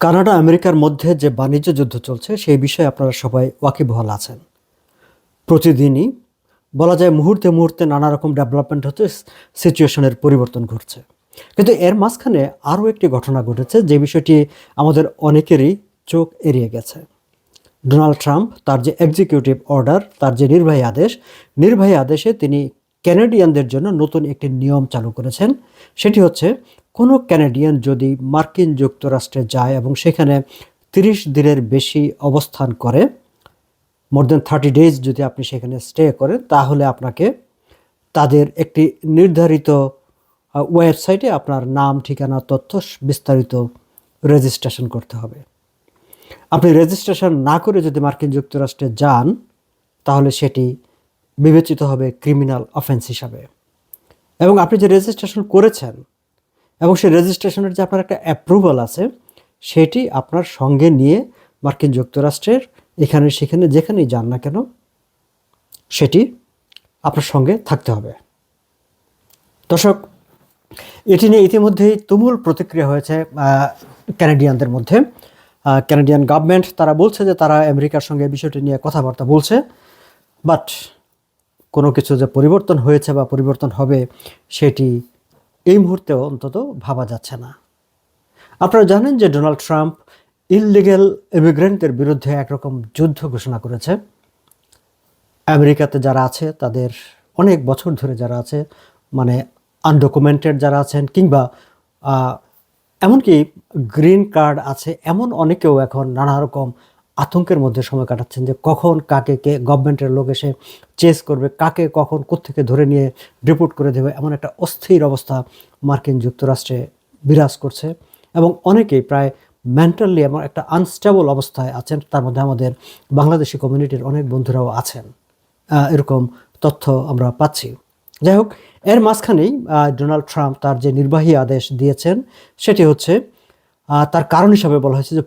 Canada, আমেরিকার মধ্যে যে বাণিজ্য যুদ্ধ চলছে, সেই বিষয়ে আপনারা সবাই ওয়াকিবহাল আছেন। প্রতিদিনই বলা যায় মুহূর্তে মুহূর্তে নানা রকম ডেভেলপমেন্ট হচ্ছে, সিচুয়েশনের পরিবর্তন ঘটছে। কিন্তু এর মাঝখানে আরও একটি ঘটনা ঘটেছে, যে বিষয়টি আমাদের অনেকেরই চোখ এড়িয়ে গেছে। ডোনাল্ড ট্রাম্প, তার যে এক্সিকিউটিভ অর্ডার, তার যে নির্বাহী আদেশ, নির্বাহী আদেশে তিনি ক্যানাডিয়ানদের জন্য নতুন একটি নিয়ম চালু করেছেন। সেটি হচ্ছে, কোনো ক্যানাডিয়ান যদি মার্কিন যুক্তরাষ্ট্রে যায় এবং সেখানে তিরিশ দিনের বেশি অবস্থান করে মোর দেন থার্টি ডেজ যদি আপনি সেখানে স্টে করেন, তাহলে আপনাকে তাদের একটি নির্ধারিত ওয়েবসাইটে আপনার নাম, ঠিকানা, তথ্য বিস্তারিত রেজিস্ট্রেশন করতে হবে। আপনি রেজিস্ট্রেশন না করে যদি মার্কিন যুক্তরাষ্ট্রে যান, তাহলে সেটি বিবেচিত হবে ক্রিমিনাল অফেন্স হিসাবে। এবং আপনি যে রেজিস্ট্রেশন করেছেন এবং সেই রেজিস্ট্রেশনের যে আপনার একটা অ্যাপ্রুভাল আছে, সেটি আপনার সঙ্গে নিয়ে মার্কিন যুক্তরাষ্ট্রের এখানে, সেখানে, যেখানেই যান না কেন, সেটি আপনার সঙ্গে থাকতে হবে। দর্শক, এটি নিয়ে ইতিমধ্যেই তুমুল প্রতিক্রিয়া হয়েছে ক্যানাডিয়ানদের মধ্যে। ক্যানাডিয়ান গভর্নমেন্ট তারা বলছে যে তারা আমেরিকার সঙ্গে বিষয়টি নিয়ে কথাবার্তা বলছে বাট কোনো কিছু যে পরিবর্তন হয়েছে বা পরিবর্তন হবে, সেটি এই মুহূর্তেও অন্তত ভাবা যাচ্ছে না। আপনারা জানেন যে ডোনাল্ড ট্রাম্প ইললিগেল ইমিগ্রেন্টদের বিরুদ্ধে একরকম যুদ্ধ ঘোষণা করেছে। আমেরিকাতে যারা আছে, তাদের অনেক বছর ধরে যারা আছে মানে আনডকুমেন্টেড যারা আছেন, কিংবা এমনকি গ্রিন কার্ড আছে, এমন অনেকেও এখন নানা রকম আতঙ্কের মধ্যে সময় কাটাচ্ছেন যে কখন কাকে কে গভর্নমেন্টের লোক এসে চেস করবে, কাকে কখন কোত্থেকে ধরে নিয়ে রিপোর্ট করে দেবে, এমন একটা অস্থির অবস্থা মার্কিন যুক্তরাষ্ট্রে বিরাজ করছে। এবং অনেকেই প্রায় মেন্টালি এমন একটা আনস্টেবল অবস্থায় আছেন, তার মধ্যে আমাদের বাংলাদেশি কমিউনিটির অনেক বন্ধুরাও আছেন। এরকম তথ্য আমরা পাচ্ছি। যাই হোক, এর মাঝখানেই ডোনাল্ড ট্রাম্প তার যে নির্বাহী আদেশ দিয়েছেন, সেটি হচ্ছে তার কারণ হিসাবে বলা হয়েছে যে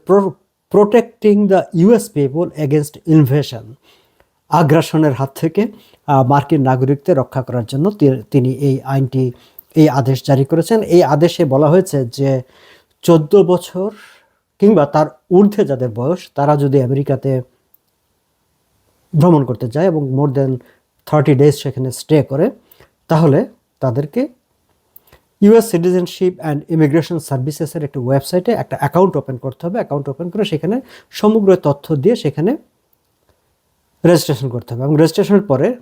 protecting the US people against invasion আগ্রাসনের হাত থেকে মার্কিন নাগরিকদের রক্ষা করার জন্য তিনি এই আইনটি, এই আদেশ জারি করেছেন। এই আদেশে বলা হয়েছে যে চোদ্দ বছর কিংবা তার ঊর্ধ্বে যাদের বয়স, তারা যদি আমেরিকাতে ভ্রমণ করতে যায় এবং মোর দেন থার্টি ডেজ সেখানে স্টে করে, তাহলে তাদেরকে ইউএস সিটিজেনশিপ অ্যান্ড ইমিগ্রেশন সার্ভিসেসের একটি ওয়েবসাইটে একটা অ্যাকাউন্ট ওপেন করতে হবে। অ্যাকাউন্ট ওপেন করে সেখানে সমগ্র তথ্য দিয়ে সেখানে রেজিস্ট্রেশন করতে হবে। এবং রেজিস্ট্রেশনের পরে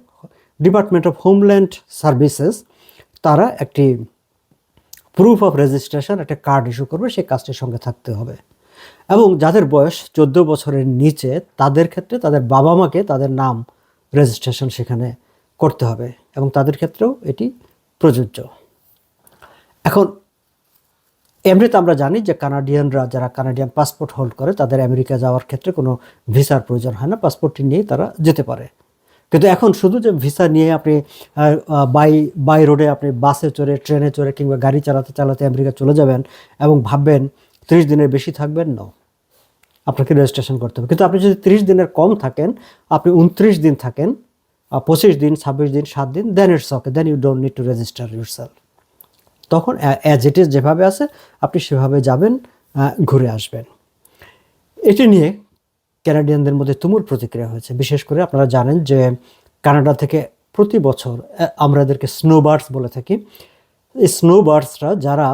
ডিপার্টমেন্ট অফ হোমল্যান্ড সার্ভিসেস তারা একটি প্রুফ অফ রেজিস্ট্রেশন একটা কার্ড ইস্যু করবে। সেই কাজটির সঙ্গে থাকতে হবে। এবং যাদের বয়স চোদ্দ বছরের নিচে, তাদের ক্ষেত্রে তাদের বাবা মাকে তাদের নাম রেজিস্ট্রেশন সেখানে করতে হবে। এবং তাদের ক্ষেত্রেও এটি প্রযোজ্য। এখন, এমনিতে আমরা জানি যে কানাডিয়ানরা, যারা কানাডিয়ান পাসপোর্ট হোল্ড করে, তাদের আমেরিকা যাওয়ার ক্ষেত্রে কোনো ভিসার প্রয়োজন হয় না পাসপোর্টটি নিয়ে তারা যেতে পারে। কিন্তু এখন শুধু যে ভিসা নিয়ে আপনি বাই বাই রোডে আপনি বাসে চড়ে, ট্রেনে চড়ে কিংবা গাড়ি চালাতে চালাতে আমেরিকা চলে যাবেন এবং ভাববেন ত্রিশ দিনের বেশি থাকবেন না আপনাকে রেজিস্ট্রেশন করতে হবে। কিন্তু আপনি যদি ত্রিশ দিনের কম থাকেন, আপনি উনত্রিশ দিন থাকেন পঁচিশ দিন, ছাব্বিশ দিন, সাত দিন then it's okay then you don't need to register yourself তখন অ্যাজ ইট ইজ যেভাবে আছে, আপনি সেভাবে যাবেন ঘুরে আসবেন। এটি নিয়ে ক্যানাডিয়ানদের মধ্যে তুমুল প্রতিক্রিয়া হয়েছে। বিশেষ করে আপনারা জানেন যে কানাডা থেকে প্রতি বছর আমরা এদেরকে স্নোবার্ডস বলে থাকি। এই স্নোবার্ডসরা যারা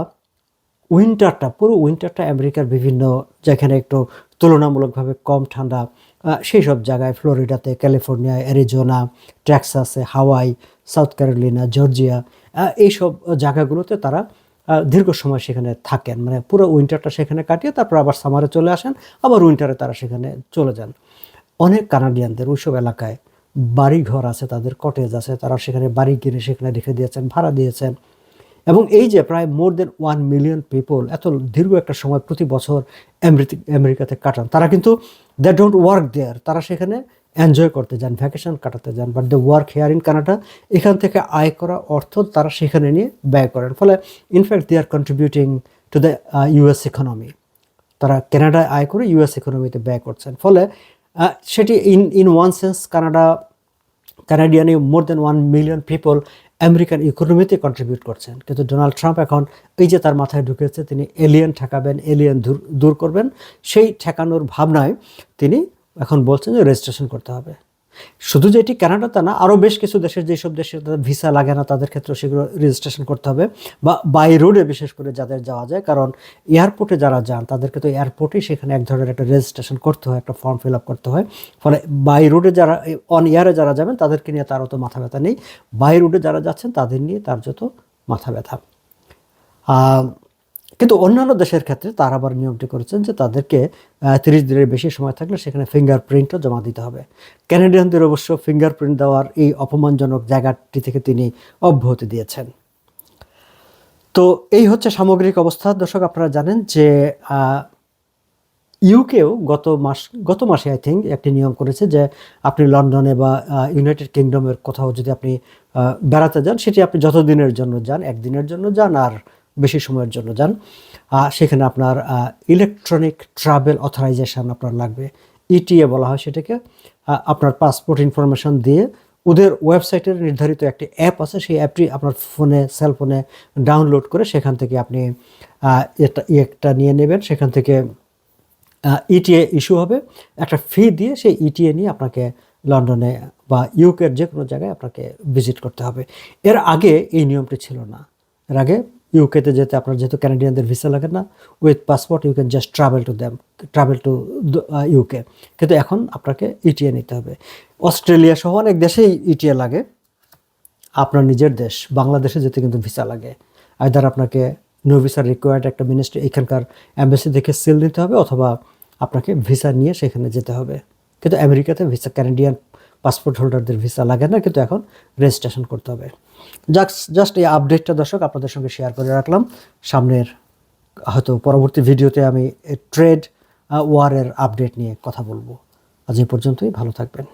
উইন্টারটা পুরো উইন্টারটা আমেরিকার বিভিন্ন যেখানে একটু তুলনামূলকভাবে কম ঠান্ডা সেই সব জায়গায়, ফ্লোরিডাতে ক্যালিফোর্নিয়া অ্যারিজোনা, টেক্সাসে, হাওয়াই, সাউথ ক্যারোলিনা, জর্জিয়া এইসব জায়গাগুলোতে তারা দীর্ঘ সময় সেখানে থাকেন। মানে পুরো উইন্টারটা সেখানে কাটিয়ে তারপর আবার সামারে চলে আসেন, আবার উইন্টারে তারা সেখানে চলে যান। অনেক কানাডিয়ানদের ওইসব এলাকায় বাড়ি ঘর আছে, তাদের কটেজ আছে, তারা সেখানে বাড়ি কিনে সেখানে রেখে দিয়েছেন, ভাড়া দিয়েছেন। এবং এই যে প্রায় more than one million people এত দীর্ঘ একটা সময় প্রতি বছর আমেরিকাতে কাটান, তারা কিন্তু দে ডোন্ট ওয়ার্ক দেয়ার তারা সেখানে এনজয় করতে যান ভ্যাকেশন কাটাতে যান but the work here in Canada এখান থেকে আয় করা অর্থ তারা সেখানে নিয়ে ব্যয় করেন। ফলে in fact they are contributing to the US economy তারা কানাডায় আয় করে ইউএস ইকোনমিতে ব্যয় করছেন। ফলে সেটি in in one sense Canada Canadian, more than 1 million people American ইকোনমিতে contribute করছেন। কিন্তু ডোনাল্ড ট্রাম্প এখন এই যে তার মাথায় ঢুকেছে তিনি এলিয়েন ঠেকাবেন এলিয়েন দূর দূর করবেন সেই ঠেকানোর ভাবনায় তিনি এখন বলছেন যে রেজিস্ট্রেশন করতে হবে। শুধু যে এটি কানাডা তা না, আরও বেশ কিছু দেশের যেসব দেশের ভিসা লাগে না, তাদের ক্ষেত্রে সেগুলো রেজিস্ট্রেশন করতে হবে। বা বাই রোডে বিশেষ করে যাদের যাওয়া যায়, কারণ এয়ারপোর্টে যারা যান, তাদেরকে তো এয়ারপোর্টেই সেখানে এক ধরনের একটা রেজিস্ট্রেশন করতে হয়, একটা ফর্ম ফিল আপ করতে হয়। ফলে বাই রোডে যারা অন এয়ারে যারা যাবেন, তাদেরকে নিয়ে তার অত মাথা ব্যথা নেই। বাই রোডে যারা যাচ্ছেন, তাদের নিয়ে তার যত মাথা ব্যথা। কিন্তু অন্যান্য দেশের ক্ষেত্রে তারা আবার নিয়মটি করেছেন যে তাদেরকে তিরিশ দিনের বেশি সময় থাকলে সেখানে ফিঙ্গারপ্রিন্টও জমা দিতে হবে। ক্যানাডিয়ানদের অবশ্য ফিঙ্গারপ্রিন্ট দেওয়ার এই অপমানজনক জায়গাটি থেকে তিনি অব্যাহতি দিয়েছেন। তো এই হচ্ছে সামগ্রিক অবস্থা। দর্শক, আপনারা জানেন যে ইউকেও গত মাস, গত মাসে আই থিঙ্ক একটি নিয়ম করেছে যে আপনি লন্ডনে বা ইউনাইটেড কিংডমের কোথাও যদি আপনি বেড়াতে যান, সেটি আপনি যত দিনের জন্য যান, একদিনের জন্য যান, আর বেশি সময়ের জন্য, যান। সেখানে আপনার ইলেকট্রনিক ট্রাভেল অথরাইজেশন আপনার লাগবে। ইটিএ বলা হয় সেটাকে। আপনার পাসপোর্ট ইনফরমেশন দিয়ে ওদের ওয়েবসাইটের নির্ধারিত একটি অ্যাপ আছে, সেই অ্যাপটি আপনার ফোনে সেলফোনে ডাউনলোড করে সেখান থেকে আপনি এটা, একটা নিয়ে নেবেন। সেখান থেকে ইটিএ ইস্যু হবে। একটা ফি দিয়ে সেই ইটিএ নিয়ে আপনাকে লন্ডনে বা ইউকের যে কোনো জায়গায় আপনাকে ভিজিট করতে হবে। এর আগে এই নিয়মটি ছিল না। এর আগে ইউকেতে যেতে আপনার যেহেতু ক্যানাডিয়ানদের ভিসা লাগে না with passport you can just travel to them travel to UK কিন্তু এখন আপনাকে ইটিএ নিতে হবে। অস্ট্রেলিয়া সহ অনেক দেশেই ইটিএ লাগে। আপনার নিজের দেশ, বাংলাদেশে যেতে কিন্তু ভিসা লাগে। আইদার আপনাকে নো ভিসা রিকোয়ার্ড একটা মিনিস্ট্রি এখানকার অ্যাম্বাসি দেখে সিল নিতে হবে, অথবা আপনাকে ভিসা নিয়ে সেখানে যেতে হবে। কিন্তু আমেরিকাতে ভিসা ক্যানাডিয়ান পাসপোর্ট হোল্ডারদের ভিসা লাগে না, কিন্তু এখন রেজিস্ট্রেশন করতে হবে। জাস্ট এই আপডেটটা দর্শক, আপনাদের সঙ্গে শেয়ার করে রাখলাম। সামনের, হয়তো পরবর্তী ভিডিওতে আমি ট্রেড ওয়ারের আপডেট নিয়ে কথা বলব। আজ এই পর্যন্তই, ভালো থাকবেন।